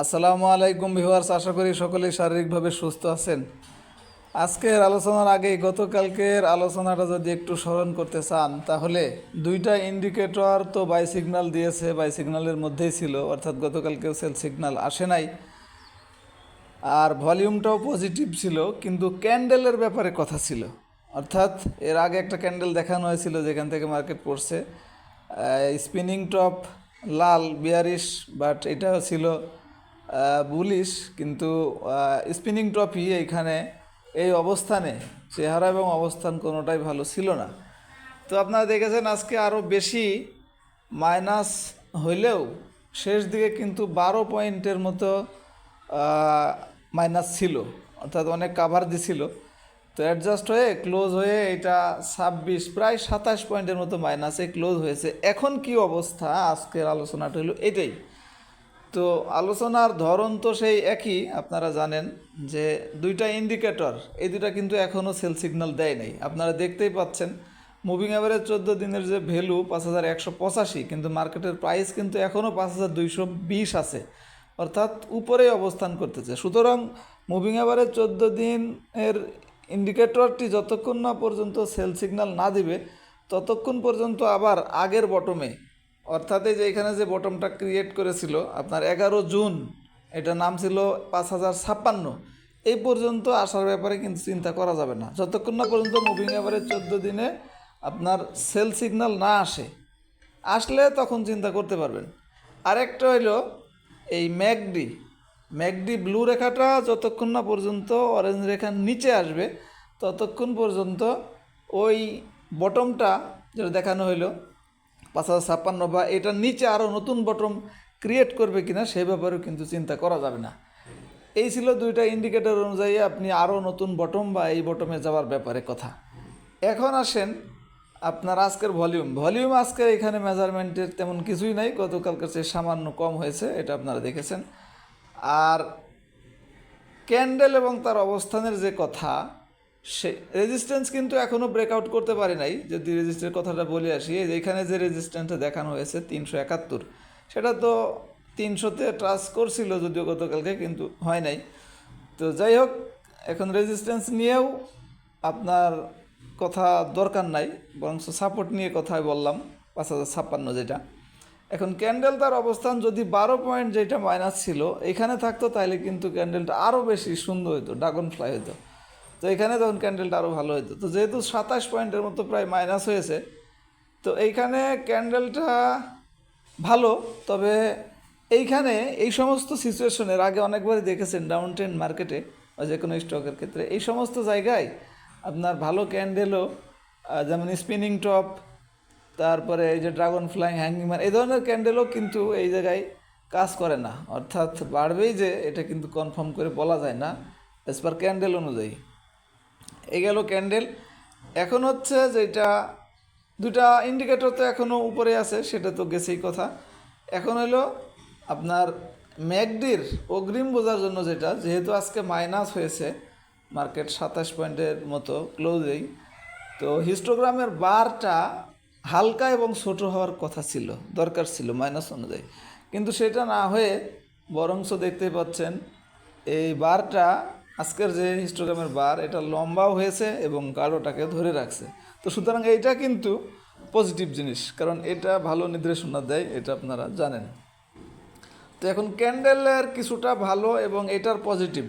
আসসালামু আলাইকুম ভিউয়ার্স, আশা করি সকলেই শারীরিকভাবে সুস্থ আছেন। আজকের আলোচনার আগে গতকালকের আলোচনাটা যদি একটু স্মরণ করতে চান, তাহলে দুইটা ইন্ডিকেটর তো বাই সিগন্যাল দিয়েছে বাই সিগন্যালের মধ্যেই ছিল, অর্থাৎ গতকালকেও সেল সিগনাল আসে নাই। আর ভলিউমটাও পজিটিভ ছিল, কিন্তু ক্যান্ডেলের ব্যাপারে কথা ছিল। অর্থাৎ এর আগে একটা ক্যান্ডেল দেখানো হয়েছিল, যেখান থেকে মার্কেট পড়ছে। স্পিনিং টপ লাল বিয়ারিশ বাট এটাও ছিল বুলিশ, কিন্তু স্পিনিং ট্রফি এইখানে এই অবস্থানে চেহারা এবং অবস্থান কোনোটাই ভালো ছিল না। তো আপনারা দেখেছেন আজকে আরও বেশি মাইনাস হইলেও শেষ দিকে কিন্তু বারো পয়েন্টের মতো মাইনাস ছিল, অর্থাৎ অনেক কাভার দিছিল। তো অ্যাডজাস্ট হয়ে ক্লোজ হয়ে এটা ছাব্বিশ, প্রায় সাতাশ পয়েন্টের মতো মাইনাসে ক্লোজ হয়েছে। এখন কি অবস্থা? আজকের আলোচনাটা হলো এটাই। তো আলোচনার ধরন তো সেই একই, আপনারা জানেন যে দুইটা ইন্ডিকেটর এই দুটা কিন্তু এখনও সেল সিগন্যাল দেয় নাই। আপনারা দেখতেই পাচ্ছেন মুভিং অ্যাভারেজ চোদ্দ দিনের যে ভ্যালু পাঁচ হাজার একশো পঁচাশি, কিন্তু মার্কেটের প্রাইস কিন্তু এখনও পাঁচ হাজার দুইশো বিশ আছে। অর্থাৎ উপরেই অবস্থান করতেছে। সুতরাং মুভিং অ্যাভারেজ চোদ্দ দিনের ইন্ডিকেটরটি যতক্ষণ না পর্যন্ত সেল সিগন্যাল না দিবে, ততক্ষণ পর্যন্ত আবার আগের বটমে অর্থাৎ এই যে এখানে যে বটমটা ক্রিয়েট করেছিল, আপনার এগারো জুন এটা নাম ছিল পাঁচ হাজার ছাপ্পান্ন। এই পর্যন্ত আসার ব্যাপারে কিন্তু চিন্তা করা যাবে না। যতক্ষণ না পর্যন্ত মুভিং অ্যাভারেজ চোদ্দ দিনে আপনার সেল সিগন্যাল না আসে, আসলে তখন চিন্তা করতে পারবেন। আরেকটা হইল এই ম্যাকডি। ম্যাকডি ব্লু রেখাটা যতক্ষণ না পর্যন্ত অরেঞ্জ রেখার নিচে আসবে, ততক্ষণ পর্যন্ত ওই বটমটা যেটা দেখানো হইল পাঁচ হাজার ছাপ্পান্ন বা এটার নিচে আরও নতুন বটম ক্রিয়েট করবে কিনা সে ব্যাপারেও কিন্তু চিন্তা করা যাবে না। এই ছিল দুইটা ইন্ডিকেটর অনুযায়ী আপনি আরও নতুন বটম বা এই বটমে যাওয়ার ব্যাপারে কথা। এখন আসেন আপনার আজকের ভলিউম ভলিউম আজকে এখানে মেজারমেন্টের তেমন কিছুই নাই গতকালকার চেয়ে সামান্য কম হয়েছে, এটা আপনারা দেখেছেন। আর ক্যান্ডেল এবং তার অবস্থানের যে কথা সে রেজিস্ট্যান্স কিন্তু এখনও ব্রেকআউট করতে পারি নাই। যদি রেজিস্ট্যান্সের কথাটা বলে আসি এখানে যে রেজিস্ট্যান্সটা দেখানো হয়েছে, তিনশো একাত্তর, সেটা তো তিনশোতে ট্রাস করছিল যদিও গতকালকে, কিন্তু হয় নাই। তো যাই হোক, এখন রেজিস্ট্যান্স নিয়েও আপনার কথা দরকার নাই বরং সাপোর্ট নিয়ে কথাই বললাম, পাঁচ হাজার ছাপ্পান্ন যেটা। এখন ক্যান্ডেল তার অবস্থান যদি বারো পয়েন্ট যেটা মাইনাস ছিল, এখানে থাকতো তাহলে কিন্তু ক্যান্ডেলটা আরও বেশি সুন্দর হতো ড্রাগন ফ্লাই হতো তো এখানে তখন ক্যান্ডেলটা আরও ভালো হতো তো যেহেতু সাতাশ পয়েন্টের মতো প্রায় মাইনাস হয়েছে, তো এইখানে ক্যান্ডেলটা ভালো, তবে এইখানে এই সমস্ত সিচুয়েশনের আগে অনেকবারই দেখেছেন ডাউন ট্রেন্ড মার্কেটে বা যে কোনো স্টকের ক্ষেত্রে। এই সমস্ত জায়গায় আপনার ভালো ক্যান্ডেলও যেমন স্পিনিং টপ তারপরে এই যে ড্রাগন ফ্লাইং হ্যাঙ্গিং ম্যান এই ধরনের ক্যান্ডেলও কিন্তু এই জায়গায় কাজ করে না। অর্থাৎ বাড়বেই যে, এটা কিন্তু কনফার্ম করে বলা যায় না এস পার ক্যান্ডেল অনুযায়ী। এই গেল ক্যান্ডেল। এখন হচ্ছে যেটা দুটা ইন্ডিকেটর তো এখনও উপরে আছে, সেটা তো গেছেই কথা। এখন হলো আপনার ম্যাকডির অগ্রিম বোঝার জন্য যেটা, যেহেতু আজকে মাইনাস হয়েছে মার্কেট সাতাশ পয়েন্টের মতো ক্লোজেই তো হিস্টোগ্রামের বারটা হালকা এবং ছোট হওয়ার কথা ছিল, দরকার ছিল মাইনাস অনুযায়ী। কিন্তু সেটা না হয়ে বরংস দেখতে পাচ্ছেন, এই বারটা আজকের যে হিস্টোগ্রামের বার, এটা লম্বাও হয়েছে এবং কালোটাকে ধরে রাখছে। তো সুতরাং এইটা কিন্তু পজিটিভ জিনিস, কারণ এটা ভালো নির্দেশনা দেয়, এটা আপনারা জানেন। তো এখন ক্যান্ডেলের কিছুটা ভালো এবং এটার পজিটিভ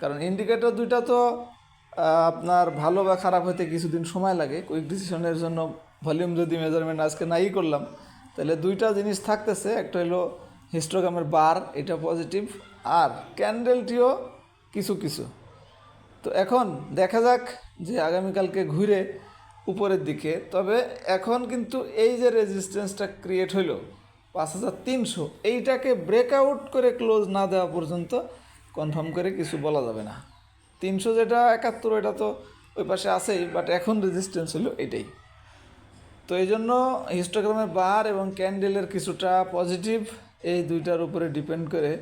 কারণ ইন্ডিকেটর দুইটা তো আপনার ভালো বা খারাপ হতে কিছুদিন সময় লাগে। কুইক ডিসিশনের জন্য ভলিউম যদি মেজারমেন্ট আজকে নাই করলাম, তাহলে দুইটা জিনিস থাকতেছে। একটা হলো হিস্টোগ্রামের বার, এটা পজিটিভ আর ক্যান্ডেলটিও কিছু কিছু। তো এখন দেখা যাক যে আগামীকালকে ঘুরে উপরের দিকে। তবে এখন কিন্তু এই যে রেজিস্ট্যান্সটা ক্রিয়েট হইল, পাঁচ হাজার তিনশো, এইটাকে ব্রেকআউট করে ক্লোজ না দেওয়া পর্যন্ত কনফার্ম করে কিছু বলা যাবে না। তিনশো যেটা, একাত্তর এটা তো ওই পাশে আছেই বাট এখন রেজিস্ট্যান্স হলো এটাই তো এই জন্য হিস্টোগ্রামের বার এবং ক্যান্ডেলের কিছুটা পজিটিভ এই দুইটার উপরে ডিপেন্ড করে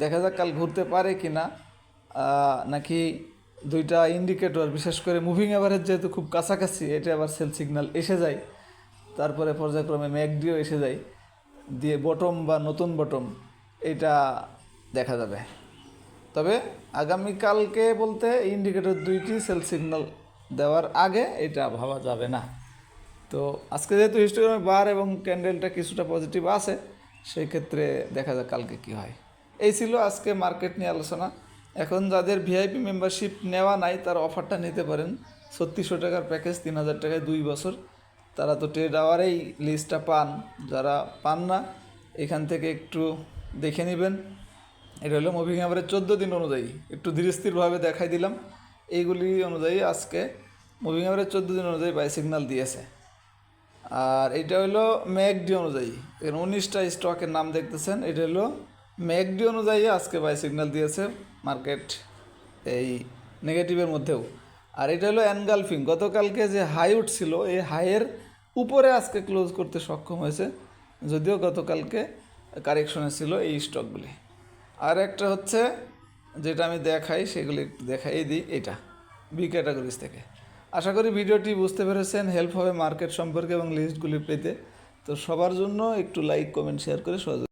দেখা যাক কাল ঘুরতে পারে কি না নাকি দুইটা ইন্ডিকেটর বিশেষ করে মুভিং অ্যাভারেজ যেহেতু খুব কাছাকাছি এটা আবার সেল সিগন্যাল এসে যায়। তারপরে পর্যায়ক্রমে ম্যাকডিও এসে যায়। দিয়ে বটম বা নতুন বটম এটা দেখা যাবে। তবে আগামীকালকে বলতে ইন্ডিকেটর দুইটি সেল সিগন্যাল দেওয়ার আগে এটা ভাবা যাবে না। তো আজকে যেহেতু হিস্টোগ্রামে বার এবং ক্যান্ডেলটা কিছুটা পজিটিভ আছে, সেই ক্ষেত্রে দেখা যাক কালকে কি হয়। এই ছিল আজকে মার্কেট নিয়ে আলোচনা। এখন যাদের ভিআইপি মেম্বারশিপ নেওয়া নাই, তার অফারটা নিতে পারেন। ছত্রিশশো টাকার প্যাকেজ তিন হাজার টাকায় দুই বছর। তারা তো ট্রেড আওয়ারেই লিস্টটা পান। যারা পান না, এখান থেকে একটু দেখে নেবেন। এটা হলো মুভিং অ্যাভারেজ চোদ্দ দিন অনুযায়ী। একটু ধীরস্থিরভাবে দেখাই দিলাম। এইগুলি অনুযায়ী আজকে মুভিং অ্যাভারেজ চোদ্দ দিন অনুযায়ী বাই সিগন্যাল দিয়েছে। আর এটা হলো ম্যাকডি অনুযায়ী। এখানে উনিশটা স্টকের নাম দেখতেছেন। এটা হলো ম্যাকডি অনুযায়ী আজকে বাই সিগন্যাল দিয়েছে মার্কেট এই নেগেটিভের মধ্যেও। আর এটা হলো অ্যানগালফিং গতকালকে যে হাই উঠছিল, এই হাইয়ের উপরে আজকে ক্লোজ করতে সক্ষম হয়েছে, যদিও গতকালকে কারেকশনে ছিল এই স্টকগুলি আর একটা হচ্ছে, যেটা আমি দেখাই, সেগুলি একটু দেখাই দিই, এটা বি ক্যাটাগরিজ থেকে। আশা করি ভিডিওটি বুঝতে পেরেছেন হেল্প হবে মার্কেট সম্পর্কে এবং লিস্টগুলি পেতে। তো সবার জন্য একটু লাইক কমেন্ট শেয়ার করে সহযোগ